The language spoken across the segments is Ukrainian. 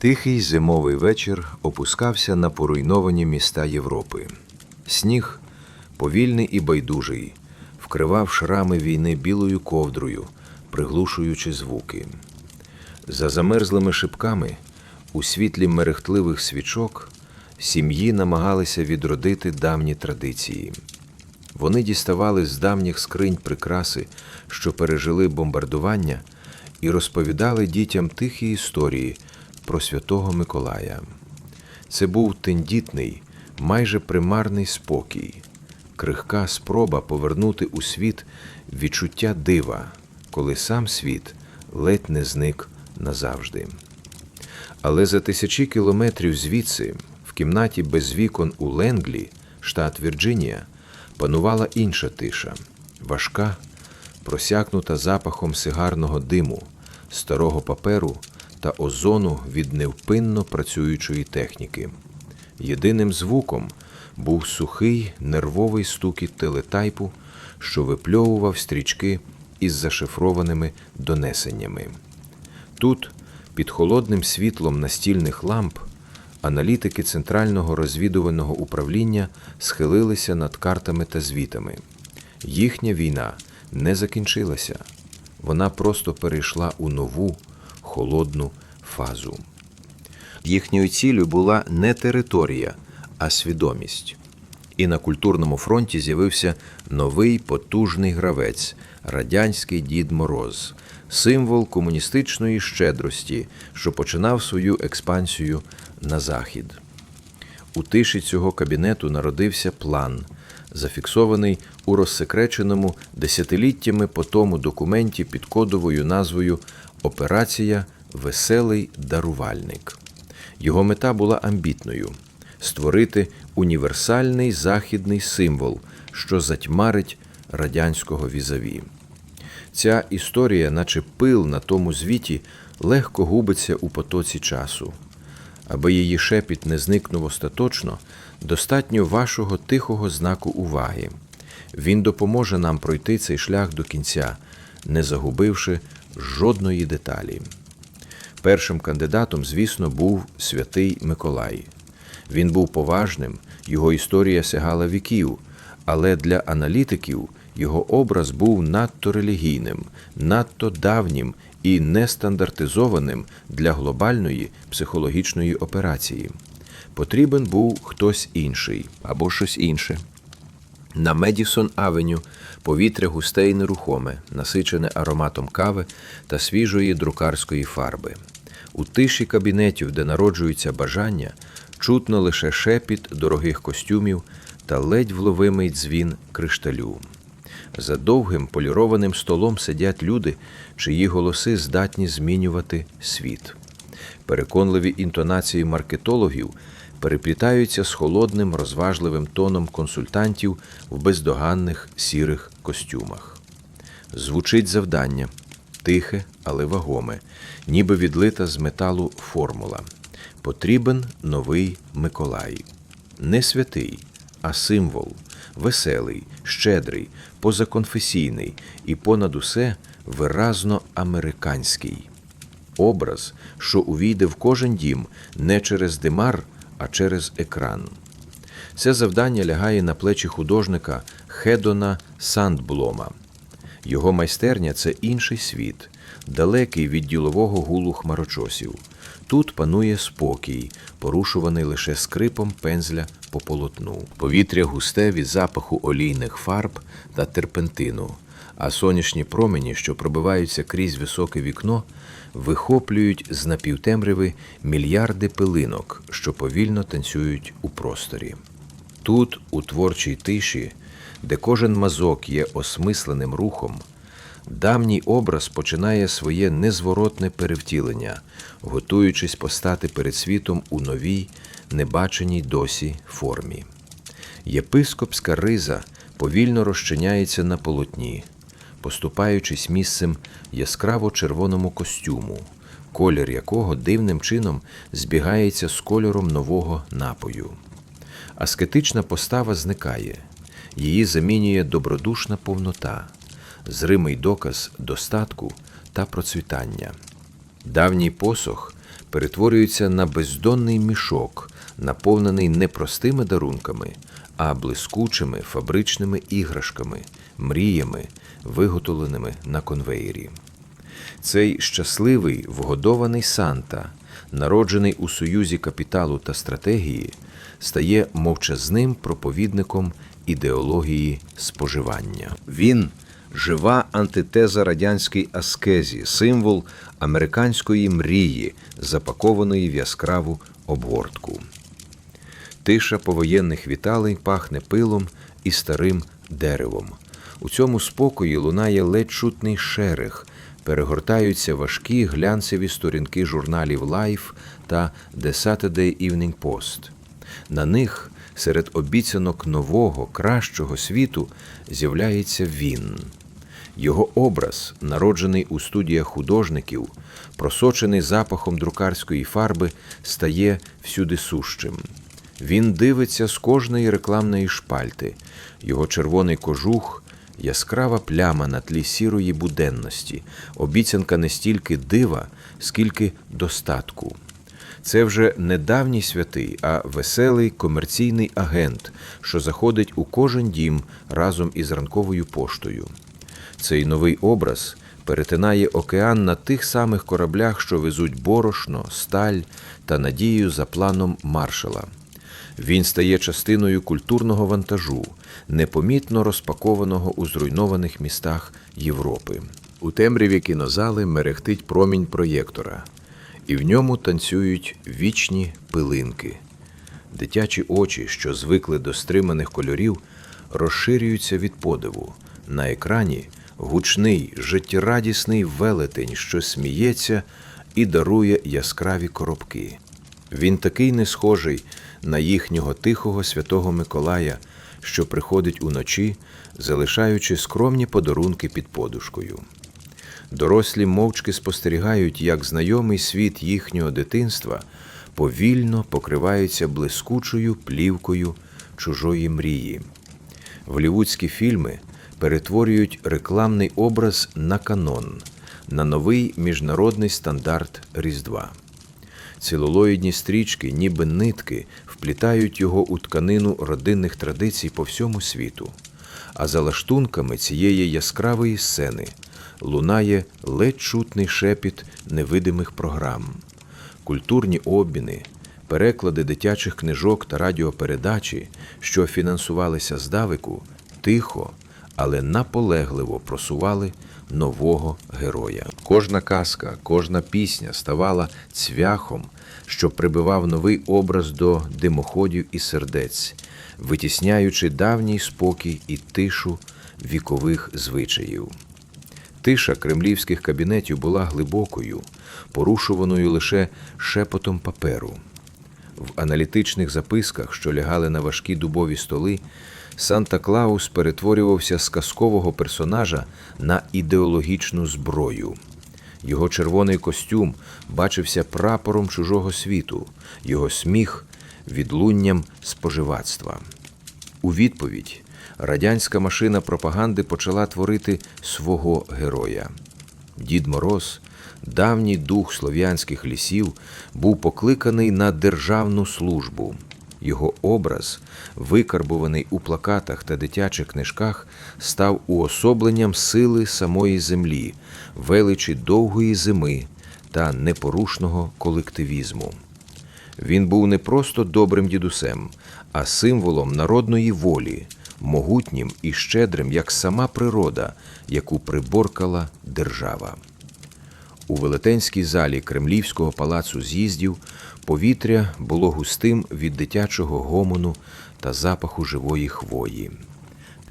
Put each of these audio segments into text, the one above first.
Тихий зимовий вечір опускався на поруйновані міста Європи. Сніг, повільний і байдужий, вкривав шрами війни білою ковдрою, приглушуючи звуки. За замерзлими шибками, у світлі мерехтливих свічок, сім'ї намагалися відродити давні традиції. Вони діставали з давніх скринь прикраси, що пережили бомбардування, і розповідали дітям тихі історії про святого Миколая. Це був тендітний, майже примарний спокій, крихка спроба повернути у світ відчуття дива, коли сам світ ледь не зник назавжди. Але за тисячі кілометрів звідси, в кімнаті без вікон у Ленглі, штат Вірджинія, панувала інша тиша, важка, просякнута запахом сигарного диму, старого паперу та озону від невпинно працюючої техніки. Єдиним звуком був сухий нервовий стукіт телетайпу, що випльовував стрічки із зашифрованими донесеннями. Тут, під холодним світлом настільних ламп, аналітики Центрального розвідувального управління схилилися над картами та звітами. Їхня війна не закінчилася, вона просто перейшла у нову холодну фазу. Їхньою ціллю була не територія, а свідомість. І на культурному фронті з'явився новий потужний гравець радянський Дід Мороз, символ комуністичної щедрості, що починав свою експансію на захід. У тиші цього кабінету народився план, зафіксований у розсекреченому десятиліттями по тому документі під кодовою назвою Операція Веселий дарувальник. Його мета була амбітною створити універсальний західний символ, що затьмарить радянського візаві. Ця історія, наче пил на тому звіті, легко губиться у потоці часу. Аби її шепіт не зникнув остаточно, достатньо вашого тихого знаку уваги. Він допоможе нам пройти цей шлях до кінця, не загубивши жодної деталі. Першим кандидатом, звісно, був святий Миколай. Він був поважним, його історія сягала віків, але для аналітиків його образ був надто релігійним, надто давнім і нестандартизованим для глобальної психологічної операції. Потрібен був хтось інший або щось інше. На Медісон Авеню повітря густе й нерухоме, насичене ароматом кави та свіжої друкарської фарби. У тиші кабінетів, де народжуються бажання, чутно лише шепіт дорогих костюмів та ледь вловимий дзвін кришталю. За довгим полірованим столом сидять люди, чиї голоси здатні змінювати світ. Переконливі інтонації маркетологів переплітаються з холодним розважливим тоном консультантів в бездоганних сірих костюмах. Звучить завдання тихе, але вагоме, ніби відлита з металу формула. Потрібен новий Миколай. Не святий, а символ, веселий, щедрий, позаконфесійний і понад усе виразно американський. Образ, що увійде в кожен дім не через димар, а через екран. Це завдання лягає на плечі художника Хедона Сандблома. Його майстерня це інший світ, далекий від ділового гулу хмарочосів. Тут панує спокій, порушуваний лише скрипом пензля по полотну. Повітря густе від запаху олійних фарб та терпентину, а сонячні промені, що пробиваються крізь високе вікно, вихоплюють з напівтемряви мільярди пилинок, що повільно танцюють у просторі. Тут, у творчій тиші, де кожен мазок є осмисленим рухом, давній образ починає своє незворотне перевтілення, готуючись постати перед світом у новій, небаченій досі формі. Єпископська риза повільно розчиняється на полотні, поступаючись місцем яскраво червоному костюму, колір якого дивним чином збігається з кольором нового напою. Аскетична постава зникає, її замінює добродушна повнота, зримий доказ достатку та процвітання. Давній посох перетворюється на бездонний мішок, наповнений не простими дарунками, а блискучими фабричними іграшками, мріями, виготовленими на конвеєрі. Цей щасливий вгодований Санта, народжений у союзі капіталу та стратегії, стає мовчазним проповідником ідеології споживання. Він жива антитеза радянській аскезі, символ американської мрії, запакованої в яскраву обгортку. Тиша повоєнних віталей пахне пилом і старим деревом. У цьому спокої лунає ледь чутний шерех, перегортаються важкі глянцеві сторінки журналів Life та The Saturday Evening Post. На них, серед обіцянок нового, кращого світу, з'являється він. Його образ, народжений у студіях художників, просочений запахом друкарської фарби, стає всюди сущим. Він дивиться з кожної рекламної шпальти. Його червоний кожух яскрава пляма на тлі сірої буденності, обіцянка не стільки дива, скільки достатку. Це вже не давній святий, а веселий комерційний агент, що заходить у кожен дім разом із ранковою поштою. Цей новий образ перетинає океан на тих самих кораблях, що везуть борошно, сталь та надію за планом маршала. Він стає частиною культурного вантажу, непомітно розпакованого у зруйнованих містах Європи. У темряві кінозали мерехтить промінь проєктора, і в ньому танцюють вічні пилинки. Дитячі очі, що звикли до стриманих кольорів, розширюються від подиву. На екрані гучний, життєрадісний велетень, що сміється і дарує яскраві коробки. Він такий не схожий на їхнього тихого святого Миколая, що приходить уночі, залишаючи скромні подарунки під подушкою. Дорослі мовчки спостерігають, як знайомий світ їхнього дитинства повільно покривається блискучою плівкою чужої мрії. Голлівудські фільми перетворюють рекламний образ на канон, на новий міжнародний стандарт Різдва. Цілолоїдні стрічки, ніби нитки, вплітають його у тканину родинних традицій по всьому світу. А за лаштунками цієї яскравої сцени лунає ледь чутний шепіт невидимих програм, культурні обміни, переклади дитячих книжок та радіопередачі, що фінансувалися здавику, тихо, але наполегливо просували нового героя. Кожна казка, кожна пісня ставала цвяхом, що прибивав новий образ до димоходів і сердець, витісняючи давній спокій і тишу вікових звичаїв. Тиша кремлівських кабінетів була глибокою, порушуваною лише шепотом паперу. В аналітичних записках, що лягали на важкі дубові столи, Санта Клаус перетворювався з казкового персонажа на ідеологічну зброю. Його червоний костюм бачився прапором чужого світу, його сміх відлунням споживацтва. У відповідь радянська машина пропаганди почала творити свого героя. Дід Мороз, давній дух слов'янських лісів, був покликаний на державну службу. Його образ, викарбуваний у плакатах та дитячих книжках, став уособленням сили самої землі, величі довгої зими та непорушного колективізму. Він був не просто добрим дідусем, а символом народної волі, могутнім і щедрим, як сама природа, яку приборкала держава. У велетенській залі Кремлівського палацу з'їздів повітря було густим від дитячого гомону та запаху живої хвої.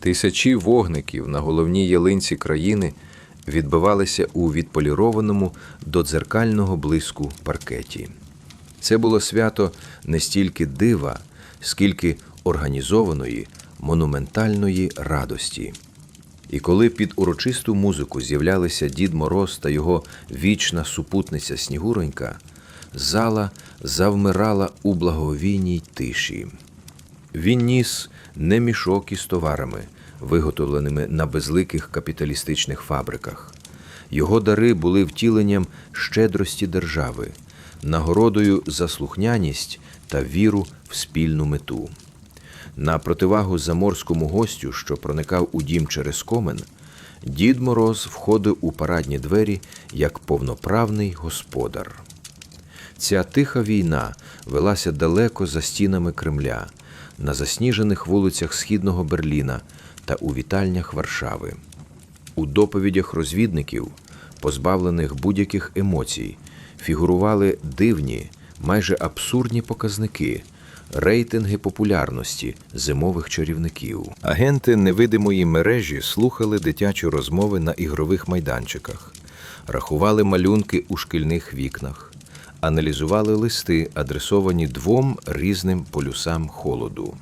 Тисячі вогників на головній ялинці країни відбивалися у відполірованому до дзеркального блиску паркеті. Це було свято не стільки дива, скільки організованої, монументальної радості. І коли під урочисту музику з'являлися Дід Мороз та його вічна супутниця Снігуронька, зала завмирала у благовійній тиші. Він ніс не мішок із товарами, виготовленими на безликих капіталістичних фабриках. Його дари були втіленням щедрості держави, нагородою за слухняність та віру в спільну мету. На противагу заморському гостю, що проникав у дім через комен, Дід Мороз входив у парадні двері як повноправний господар. Ця тиха війна велася далеко за стінами Кремля, на засніжених вулицях східного Берліна та у вітальнях Варшави. У доповідях розвідників, позбавлених будь-яких емоцій, фігурували дивні, майже абсурдні показники, рейтинги популярності зимових чарівників. Агенти невидимої мережі слухали дитячі розмови на ігрових майданчиках, рахували малюнки у шкільних вікнах, аналізували листи, адресовані двом різним полюсам холоду.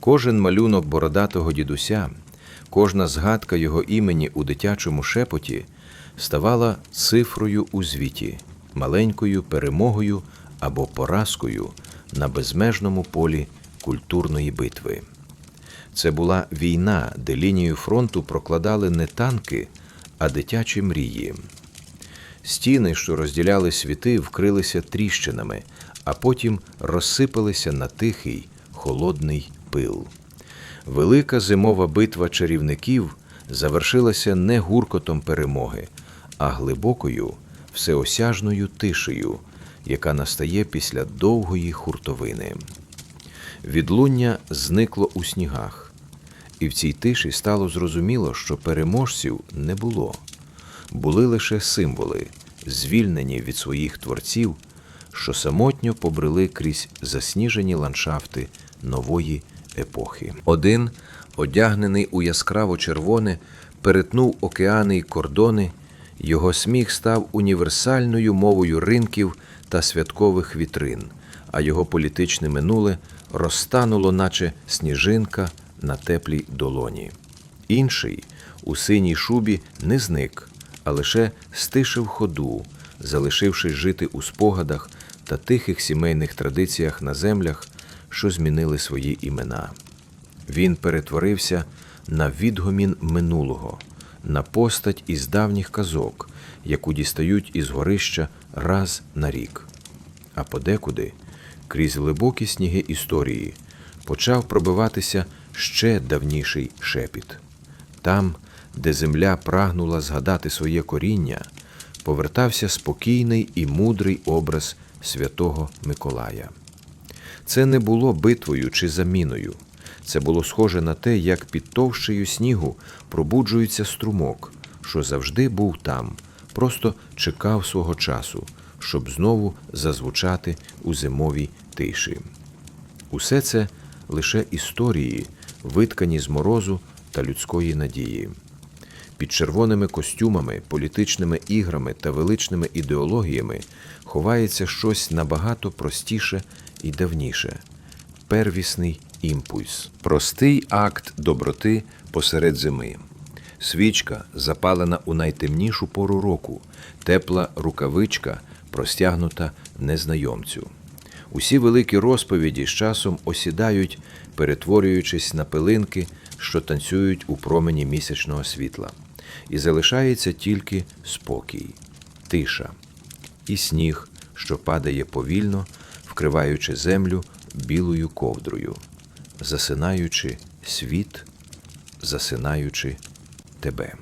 Кожен малюнок бородатого дідуся, кожна згадка його імені у дитячому шепоті ставала цифрою у звіті, маленькою перемогою або поразкою на безмежному полі культурної битви. Це була війна, де лінію фронту прокладали не танки, а дитячі мрії. Стіни, що розділяли світи, вкрилися тріщинами, а потім розсипалися на тихий, холодний пил. Велика зимова битва чарівників завершилася не гуркотом перемоги, а глибокою, всеосяжною тишею, яка настає після довгої хуртовини. Відлуння зникло у снігах, і в цій тиші стало зрозуміло, що переможців не було. Були лише символи, звільнені від своїх творців, що самотньо побрели крізь засніжені ландшафти нової епохи. Один, одягнений у яскраво червоне, перетнув океани й кордони, його сміх став універсальною мовою ринків та святкових вітрин, а його політичне минуле розтануло, наче сніжинка на теплій долоні. Інший у синій шубі не зник, а лише стишив ходу, залишившись жити у спогадах та тихих сімейних традиціях на землях, що змінили свої імена. Він перетворився на відгомін минулого, на постать із давніх казок, яку дістають із горища раз на рік. А подекуди, крізь глибокі сніги історії, почав пробиватися ще давніший шепіт. Там, де земля прагнула згадати своє коріння, повертався спокійний і мудрий образ святого Миколая. Це не було битвою чи заміною. Це було схоже на те, як під товщею снігу пробуджується струмок, що завжди був там, просто чекав свого часу, щоб знову зазвучати у зимовій тиші. Усе це лише історії, виткані з морозу та людської надії. Під червоними костюмами, політичними іграми та величними ідеологіями ховається щось набагато простіше і давніше первісний імпульс, простий акт доброти посеред зими. Свічка запалена у найтемнішу пору року, тепла рукавичка, простягнута незнайомцю. Усі великі розповіді з часом осідають, перетворюючись на пилинки, що танцюють у промені місячного світла. І залишається тільки спокій, тиша і сніг, що падає повільно, вкриваючи землю білою ковдрою, засинаючи світ, засинаючи тебе.